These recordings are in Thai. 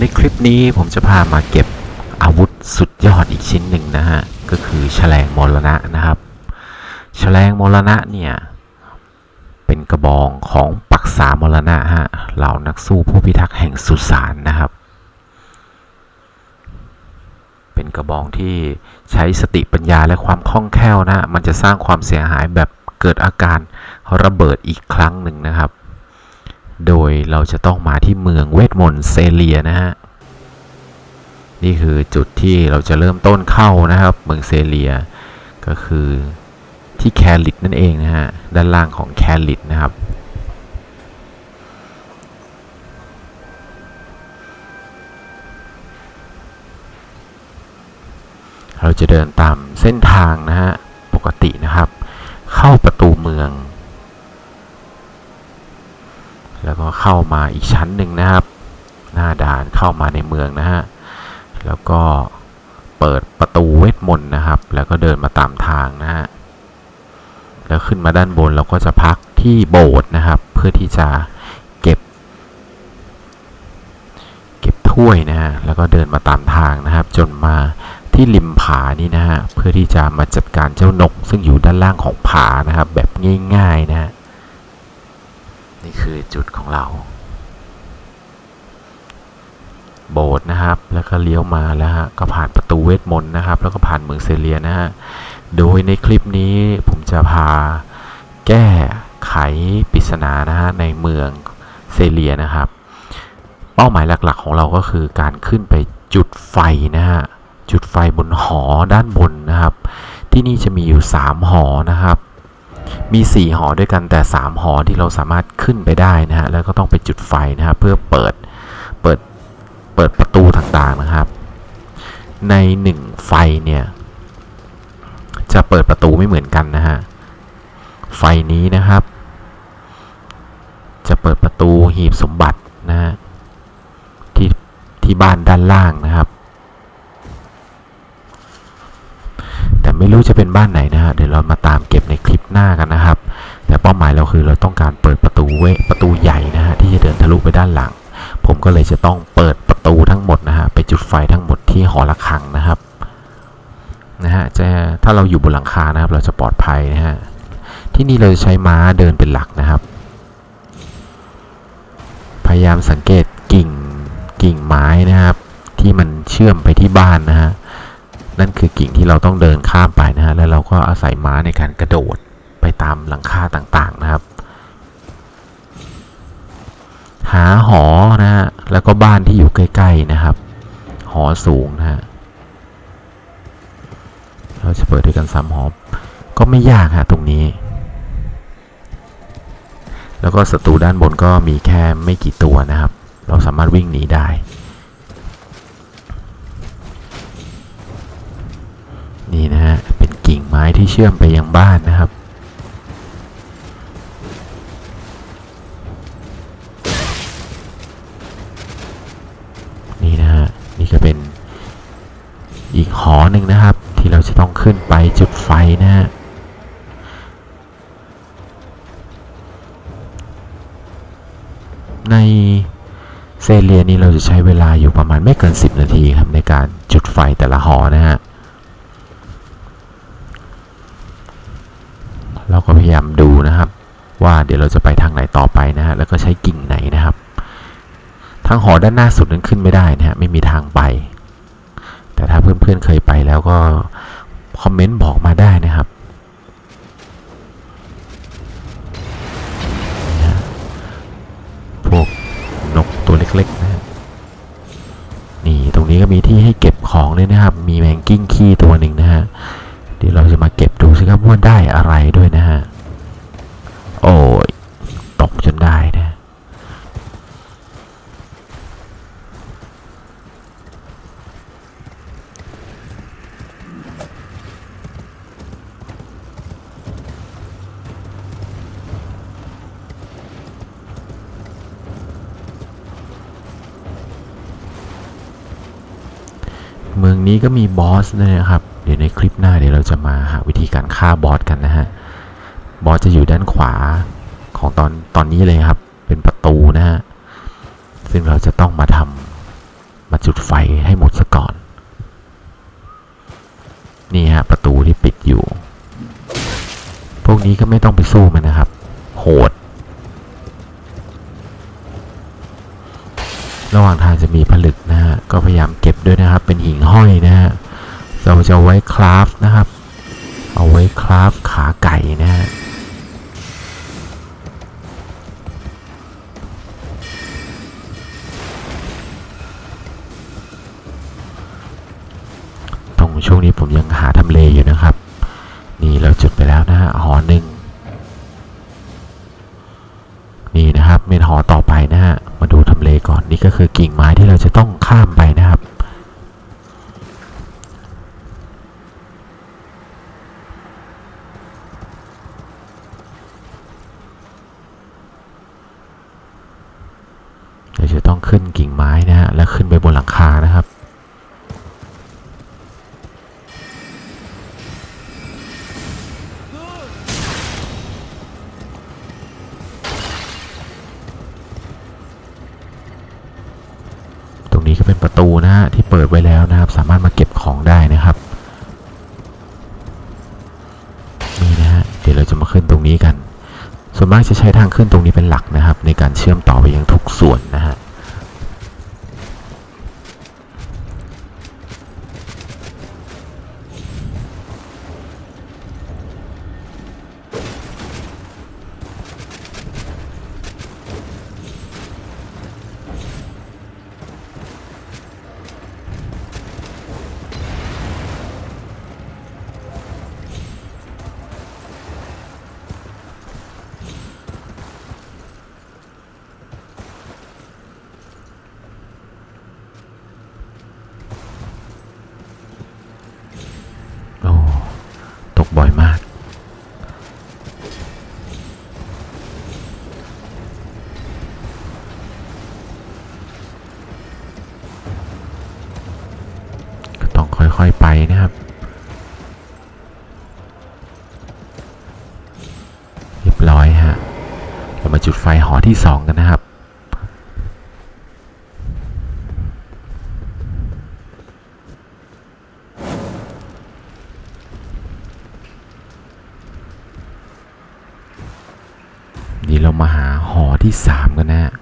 ในคลิปนี้ผมจะพามาเก็บอาวุธสุดยอดอีกชิ้นหนึ่งนะฮะ ก็คือแฉลงมรณะนะครับแฉลงมรณะเนี่ย เป็นกระบองของปักษามรณะฮะเหล่านักสู้ผู้พิทักษ์แห่งสุสานนะครับ เป็นกระบองที่ใช้สติปัญญาและความคล่องแคล่วนะ มันจะสร้างความเสียหายแบบเกิดอาการระเบิดอีกครั้งหนึ่งนะครับ โดยเราจะต้องมาที่เมืองเวทมนต์เซเลียนะฮะ นี่คือจุดที่เราจะเริ่มต้นเข้านะครับ เมืองเซเลีย ก็คือที่แคลิดนั่นเองนะฮะ ด้านล่างของแคลิดนะครับ เราจะเดินตามเส้นทางนะฮะ ปกตินะครับ เข้าประตูเมือง แล้วก็เข้ามาอีกชั้นหนึ่งนะครับ หน้าด่านเข้ามาในเมืองนะฮะแล้วก็เปิดประตูเวทมนต์นะครับ แล้วก็เดินมาตามทางนะฮะแล้วขึ้นมาด้านบนเราก็จะพักที่โบสถ์นะครับ เพื่อที่จะเก็บ เก็บถ้วยนะฮะแล้วก็เดินมาตามทางนะครับ จนมาที่ริมผานี่นะฮะเพื่อที่จะมาจัดการเจ้านก ซึ่งอยู่ด้านล่างของผานะครับ แบบง่ายๆนะฮะ นี่คือจุดของเรา โบสถ์นะครับ แล้วก็เลี้ยวมาแล้วฮะ ก็ผ่านประตูเวทมนต์นะครับ แล้วก็ผ่านเมืองเซเลียนะฮะ โดยในคลิปนี้ผมจะพาแก้ไขปริศนานะฮะในเมืองเซเลียนะครับ เป้าหมายหลักๆของเราก็คือการขึ้นไปจุดไฟนะฮะ จุดไฟบนหอด้านบนนะครับ ที่นี่จะมีอยู่ 3 หอนะครับ มี 4 หอด้วยกันแต่ 3 หอที่เราสามารถขึ้นไปได้นะฮะแล้วก็ต้องไปจุดไฟนะครับเพื่อเปิดเปิดเปิดประตูต่างๆนะครับ ใน 1 ไฟเนี่ยจะเปิดประตูไม่เหมือนกันนะฮะไฟนี้นะครับ จะเปิดประตูหีบสมบัตินะฮะที่ที่บ้านด้านล่างนะครับ แต่ไม่รู้จะเป็นบ้านไหนนะฮะเดี๋ยวเรามาตามเก็บในคลิปหน้ากันนะครับ แต่เป้าหมายเราคือเราต้องการเปิดประตูเวประตูใหญ่นะฮะที่จะเดินทะลุไปด้านหลัง ผมก็เลยจะต้องเปิดประตูทั้งหมดนะฮะไปจุดไฟทั้งหมดที่หอระฆังนะครับนะฮะจะถ้าเราอยู่บนหลังคานะครับ เราจะปลอดภัยนะฮะที่นี่เราจะใช้ม้าเดินเป็นหลักนะครับ พยายามสังเกตกิ่งกิ่งไม้นะครับ ที่มันเชื่อมไปที่บ้านนะฮะ นั่นคือกิ่งที่เราต้องเดินข้ามไปนะฮะแล้วเราก็อาศัยม้าในการกระโดดไปตามหลังคาต่างๆนะครับ หาหอนะฮะแล้วก็บ้านที่อยู่ใกล้ๆนะครับ หอสูงนะฮะเราจะเปิดด้วยกันซ้ำหอก็ไม่ยากฮะตรงนี้ แล้วก็ศัตรูด้านบนก็มีแค่ไม่กี่ตัวนะครับ เราสามารถวิ่งหนีได้ นี่นะฮะ เป็นกิ่งไม้ที่เชื่อมไปยังบ้านนะครับ นี่นะฮะ นี่ก็เป็นอีกหอหนึ่งนะครับ ที่เราจะต้องขึ้นไปจุดไฟนะฮะในเซเลียนี้เราจะใช้เวลาอยู่ประมาณไม่เกิน 10 นาทีครับในการจุดไฟแต่ละหอนะฮะ เราก็พยายามดูนะครับ ว่าเดี๋ยวเราจะไปทางไหนต่อไปนะฮะแล้วก็ใช้กิ่งไหนนะครับ ทางหอด้านหน้าสุดนั้นขึ้นไม่ได้นะฮะไม่มีทางไป แต่ถ้าเพื่อนๆเคยไปแล้วก็คอมเมนต์บอกมาได้นะครับพวกนกตัวเล็กๆนะนี่ตรงนี้ก็มีที่ให้เก็บของเลยนะครับ มีแมงกิ้งขี้ตัวหนึ่งนะฮะ เดี๋ยวเราจะมาเก็บ สิครับว่าได้อะไรด้วยนะฮะ โอ้ย ตกจนได้นะ เมืองนี้ก็มีบอสด้วยนะครับ ดี๋ยวในคลิปหน้าเดี๋ยวเราจะมาหาวิธีการฆ่าบอสกันนะฮะ บอสจะอยู่ด้านขวาของตอนตอนนี้เลยครับ เป็นประตูนะฮะ ซึ่งเราจะต้องมาทำมาจุดไฟให้หมดซะก่อน นี่ฮะประตูที่ปิดอยู่ พวกนี้ก็ไม่ต้องไปสู้มันนะครับ โหด ระหว่างทางจะมีผลึกนะฮะ ก็พยายามเก็บด้วยนะครับ เป็นหิ่งห้อยนะฮะ เราจะาไว้คราฟนะครับ เอาไว้คราฟขาไก่นะฮะตรงช่วงนี้ผมยังหาทำเลอยู่นะครับ นี่เราจุดไปแล้วนะฮะหอหนึ่งนี่นะครับเมนหอต่อไปนะฮะมาดูทำเลก่อนนี่ก็คือกิ่งไม้ที่เราจะต้องข้ามไปนะครับ 1 ประตูนะฮะที่เปิดไว้แล้วนะครับ สามารถมาเก็บของได้นะครับนี่นะฮะเดี๋ยวเราจะมาขึ้นตรงนี้กัน ส่วนมากจะใช้ทางขึ้นตรงนี้เป็นหลักนะครับ ในการเชื่อมต่อไปยังทุกส่วนนะฮะ ที่สองกันนะครับ นี่เรามาหาหอที่สามกันนะฮะ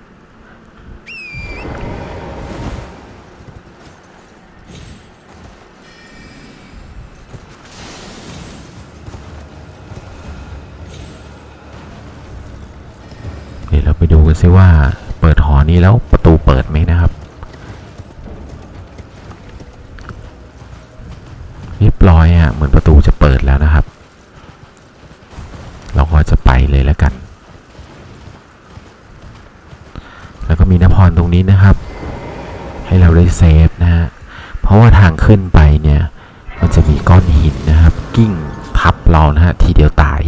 เดี๋ยวเราไปดูกัน ซิว่าเปิดหอนี้แล้วประตูเปิดไหมนะครับ เรียบร้อยอะเหมือนประตูจะเปิดแล้วนะครับ เราก็จะไปเลยแล้วกัน แล้วก็มีนพรตรงนี้นะครับ ให้เราได้เซฟนะฮะเพราะว่าทางขึ้นไปเนี่ย มันจะมีก้อนหินนะครับ กิ้งทับเรานะฮะทีเดียวตาย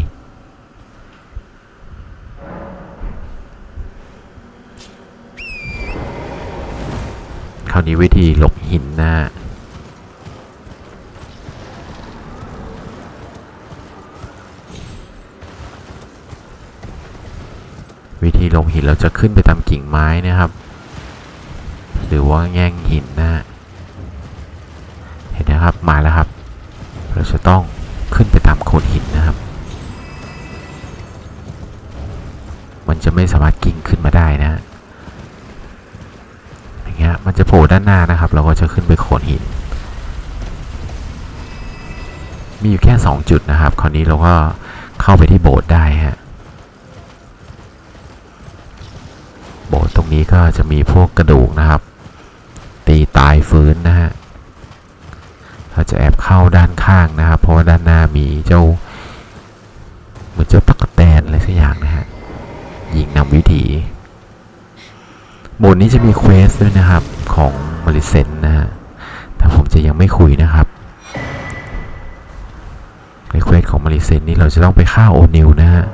นี้วิธีหลบหินนะฮะวิธีลงหินเราจะขึ้นไปตามกิ่งไม้นะครับ หรือว่าแง่งหินนะฮะเห็นนะครับมาแล้วครับ เราจะต้องขึ้นไปตามโขดหินนะครับ มันจะไม่สามารถกิ่งขึ้นมาได้นะฮะอย่างเงี้ย มันจะโผล่ด้านหน้านะครับ เราก็จะขึ้นไปโขดหิน มีอยู่แค่สองจุดนะครับ คราวนี้เราก็เข้าไปที่โบสถ์ได้ฮะ โบสถ์ตรงนี้ก็จะมีพวกกระดูกนะครับ ตีตายฟื้นนะฮะ เราจะแอบเข้าด้านข้างนะครับ เพราะว่าด้านหน้ามีเจ้าเหมือนเจ้าตะกแตนอะไรสักอย่างนะฮะยิงนำวิถีโบสถ์นี้จะมีเควสด้วยนะครับ ของมาริเซนนะฮะแต่ผมจะยังไม่คุยนะครับในเควสของมาริเซนนี่เราจะต้องไปฆ่าโอนิลนะฮะ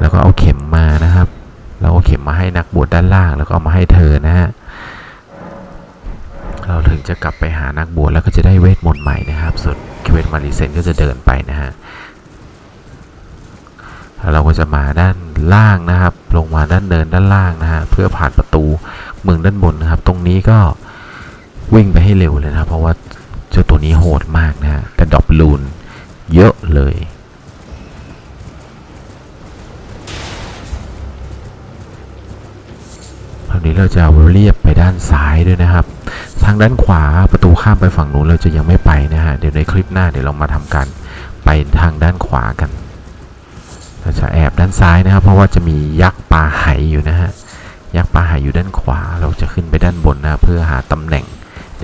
แล้วก็เอาเข็มมานะครับ เราเอาเข็มมาให้นักบวชด้านล่าง แล้วก็เอามาให้เธอนะฮะ เราถึงจะกลับไปหานักบวชแล้วก็จะได้เวทมนต์ใหม่นะครับ ส่วนเควสมาริเซนก็จะเดินไปนะฮะแล้วเราก็จะมาด้านล่างนะครับ ลงมาด้านเนินด้านล่างนะฮะ เพื่อผ่านประตูเมืองด้านบนนะครับ ตรงนี้ก็ วิ่งไปให้เร็วเลยนะครับเพราะว่าเจ้าตัวนี้โหดมากนะฮะ แต่ดรอปลูนเยอะเลย คราวนี้เราจะเรียบไปด้านซ้ายด้วยนะครับ ทางด้านขวาประตูข้ามไปฝั่งนู้นเราจะยังไม่ไปนะฮะ เดี๋ยวในคลิปหน้าเดี๋ยวเรามาทำการไปทางด้านขวากันเราจะแอบด้านซ้ายนะครับ เพราะว่าจะมียักษ์ปลาไหอยู่นะฮะ ยักษ์ปลาไหอยู่ด้านขวา เราจะขึ้นไปด้านบนนะเพื่อหาตำแหน่ง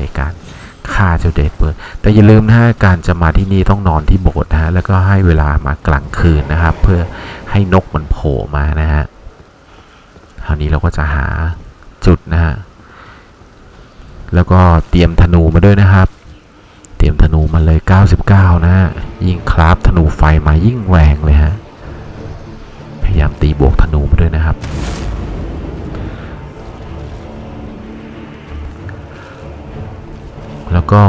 ในการฆ่าเจ้าเดดเบิร์ดแต่อย่าลืมนะฮะการจะมาที่นี่ต้องนอนที่โบสถ์นะฮะแล้วก็ให้เวลามากลางคืนนะครับ เพื่อให้นกมันโผล่มานะฮะคราวนี้เราก็จะหาจุดนะฮะแล้วก็เตรียมธนูมาด้วยนะครับ เตรียมธนูมาเลย 99 นะฮะยิ่งคราฟธนูไฟมายิ่งแรงเลยฮะพยายามตีบวกธนูมาด้วยนะครับ แล้วก็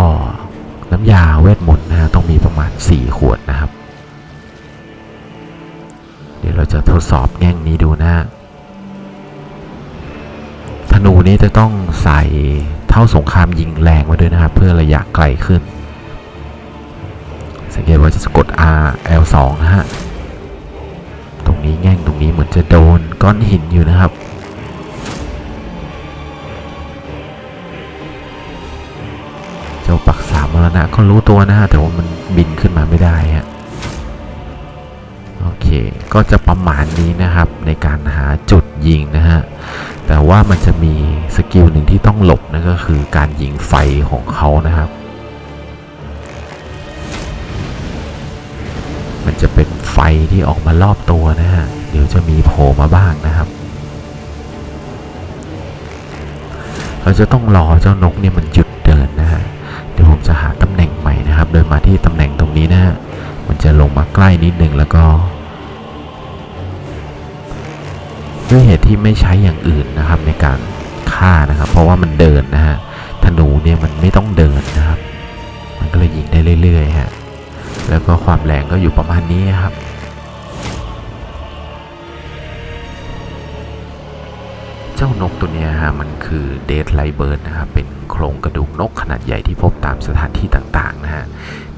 น้ำยาเวทมนต์นะฮะต้องมีประมาณ 4 ขวดนะครับ เดี๋ยวเราจะทดสอบแง่งนี้ดูนะฮะธนูนี้จะต้องใส่เท่าสงครามยิงแรงไว้ด้วยนะครับ เพื่อระยะไกลขึ้น สังเกตว่าจะกด R L2 นะฮะ ตรงนี้แง่งตรงนี้เหมือนจะโดนก้อนหินอยู่นะครับ จ้าปักสามมรณะก็รู้ตัวนะฮะแต่ว่ามันบินขึ้นมาไม่ได้ฮะโอเค ก็จะประมาณนี้นะครับในการหาจุดยิงนะฮะแต่ว่ามันจะมีสกิลหนึ่งที่ต้องหลบนั่นก็คือการยิงไฟของเขานะครับ มันจะเป็นไฟที่ออกมารอบตัวนะฮะเดี๋ยวจะมีโผล่มาบ้างนะครับเราจะต้องรอเจ้านกเนี่ยมันหยุด เดินมาที่ตำแหน่งตรงนี้นะฮะมันจะลงมาใกล้นิดหนึ่งแล้วก็ด้วยเหตุที่ไม่ใช้อย่างอื่นนะครับในการฆ่านะครับ เพราะว่ามันเดินนะฮะธนูเนี่ยมันไม่ต้องเดินนะครับ มันก็เลยยิงได้เรื่อยๆฮะแล้วก็ความแรงก็อยู่ประมาณนี้ครับเจ้านกตัวนี้ฮะมันคือเดดไลเบิร์ดนะครับเป็น โครงกระดูกนกขนาดใหญ่ที่พบตามสถานที่ต่างๆนะฮะ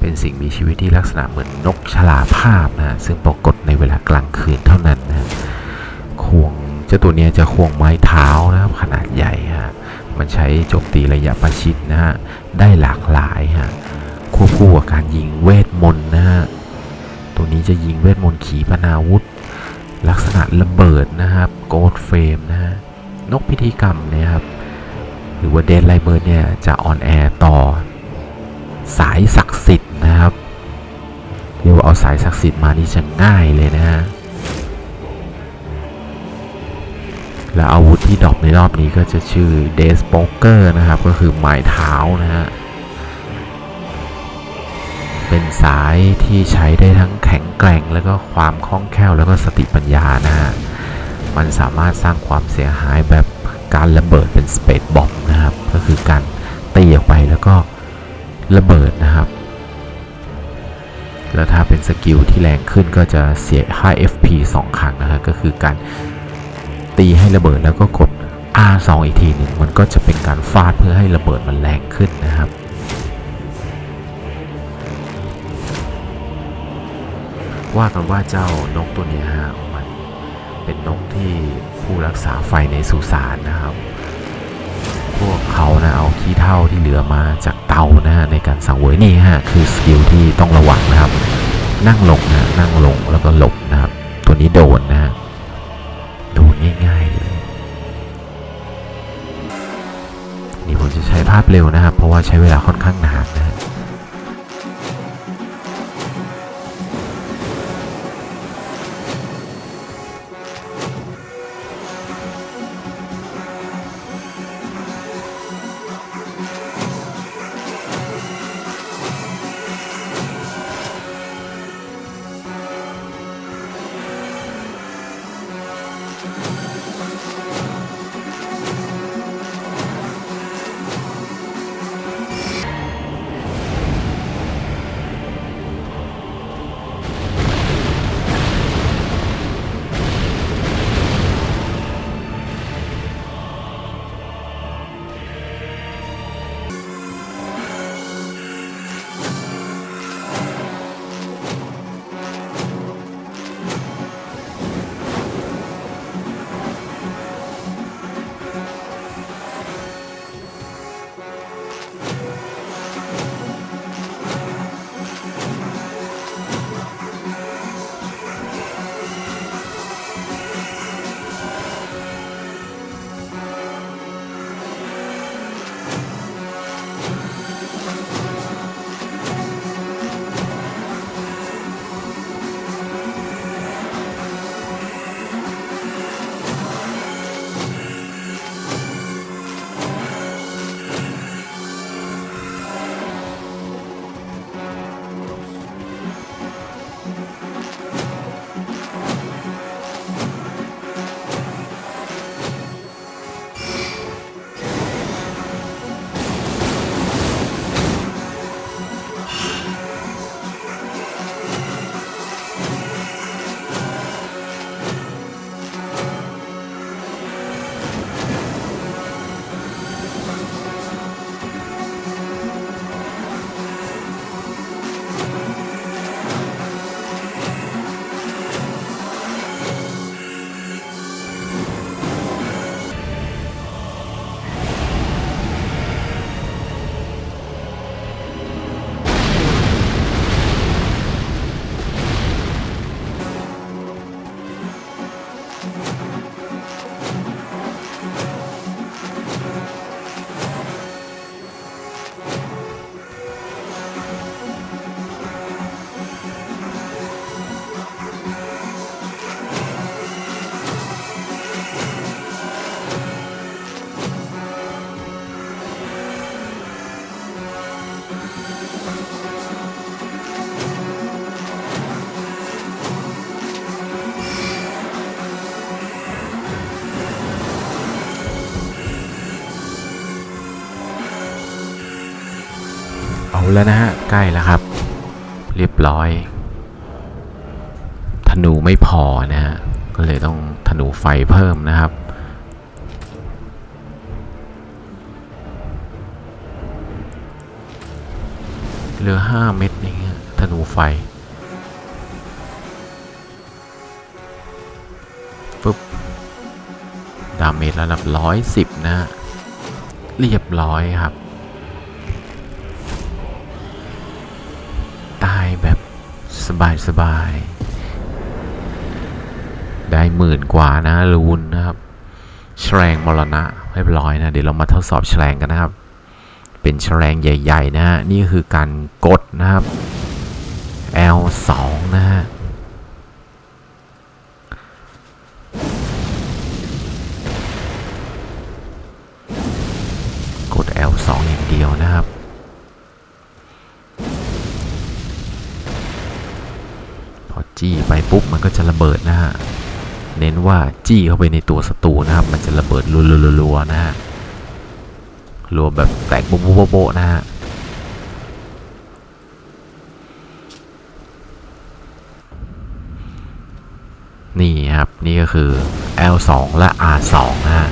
เป็นสิ่งมีชีวิตที่ลักษณะเหมือนนกฉลาภาพนะฮะ ซึ่งปรากฏในเวลากลางคืนเท่านั้นนะฮะควงเจ้าตัวเนี้ยจะควงไม้เท้านะครับขนาดใหญ่ฮะ มันใช้โจมตีระยะประชิดนะฮะ ได้หลากหลายฮะ ควบคู่กับการยิงเวทมนต์นะฮะ ตัวนี้จะยิงเวทมนต์ขีปนาวุธ ลักษณะระเบิดนะครับ โกดเฟรมนะฮะ นกพิธีกรรมเนี่ยครับ หรือว่าเดนไลเบิร์ดเนี่ยจะออนแอร์ต่อสายศักดิ์สิทธิ์นะครับเรียกว่าเอาสายศักดิ์สิทธิ์มานี่จะง่ายเลยนะฮะและอาวุธที่ดรอปในรอบนี้ก็จะชื่อ d e s p o k e r นะครับ ก็คือไม้เท้านะฮะ เป็นสายที่ใช้ได้ทั้งแข็งแกร่ง แล้วก็ความคล่องแคล่วแล้วก็สติปัญญานะฮะ มันสามารถสร้างความเสียหายแบบ การระเบิดเป็นสเปซบอมนะครับ ก็คือการตีออกไปแล้วก็ระเบิดนะครับ แล้วถ้าเป็นสกิลที่แรงขึ้นก็จะเสียค่า FP 2 ครั้งนะฮะก็คือการตีให้ระเบิดแล้วก็กด R2 อีกทีหนึ่งมันก็จะเป็นการฟาดเพื่อให้ระเบิดมันแรงขึ้นนะครับว่ากันว่าเจ้านกตัวนี้ฮะมันเป็นนกที่ ผู้รักษาไฟในสุสานนะครับ พวกเขานะเอาขี้เท่าที่เหลือมาจากเตานะฮะในการสังเวยนี่ฮะคือสกิลที่ต้องระวังนะครับ นั่งลงนะนั่งลงแล้วก็หลบนะครับ ตัวนี้โดนนะฮะโดนง่ายๆเลยนี่ผมจะใช้ภาพเร็วนะครับ เพราะว่าใช้เวลาค่อนข้างนานนะฮะ แล้วนะฮะ ใกล้แล้วครับ เรียบร้อยธนูไม่พอนะฮะ ก็เลยต้องธนูไฟเพิ่มนะครับ เหลือห้าเม็ดเองฮะธนูไฟปุ๊บ ดาเมจระดับร้อยสิบนะฮะ เรียบร้อยครับ สบายสบาย ได้หมื่นกว่านะลูนนะครับแฉลงมรณะเรียบร้อยนะ เดี๋ยวเรามาทดสอบแฉลงกันนะครับ เป็นแฉลงใหญ่ ๆ นะฮะ นี่คือการกดนะครับ L2 นะฮะกด L2 อย่างเดียวนะครับ จี้ไปปุ๊บมันก็จะระเบิดนะฮะ เน้นว่าจี้เข้าไปในตัวศัตรูนะครับ มันจะระเบิดรัวๆๆนะฮะรัวแบบแตกโบ๊ะๆๆๆนะฮะนี่ครับ นี่ก็คือ L2 และ R2 นะฮะ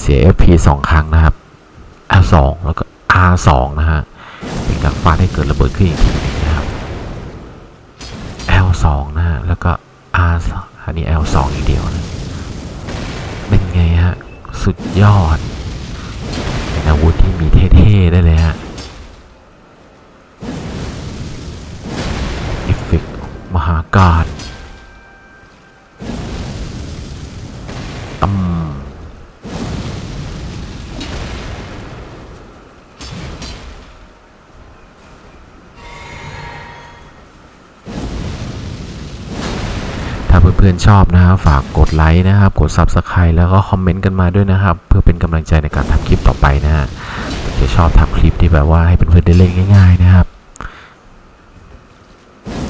เสีย FP สองครั้งนะครับ L2 แล้วก็ R2 นะฮะเป็นการฟาดให้เกิดระเบิดขึ้นอีกที แล้วก็ R อันนี้ L2 อย่างเดียวนะเป็นไงฮะ สุดยอด เป็นอาวุธที่มีเท่ๆได้เลยฮะ พื่อนๆชอบนะครับฝากกดไลค์นะครับ กด Subscribe แล้วก็คอมเมนต์กันมาด้วยนะครับ เพื่อเป็นกำลังใจในการทำคลิปต่อไปนะฮะจะชอบทำคลิปที่แบบว่าให้เพื่อนๆได้เล่นง่าย ๆนะครับ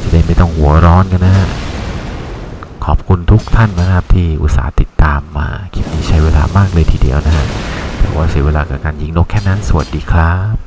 จะได้ไม่ต้องหัวร้อนกันนะฮะขอบคุณทุกท่านนะครับที่อุตส่าห์ติดตามมาคลิปนี้ใช้เวลามากเลยทีเดียวนะฮะแต่ว่าเสียเวลากับการยิงนกแค่นั้นสวัสดีครับ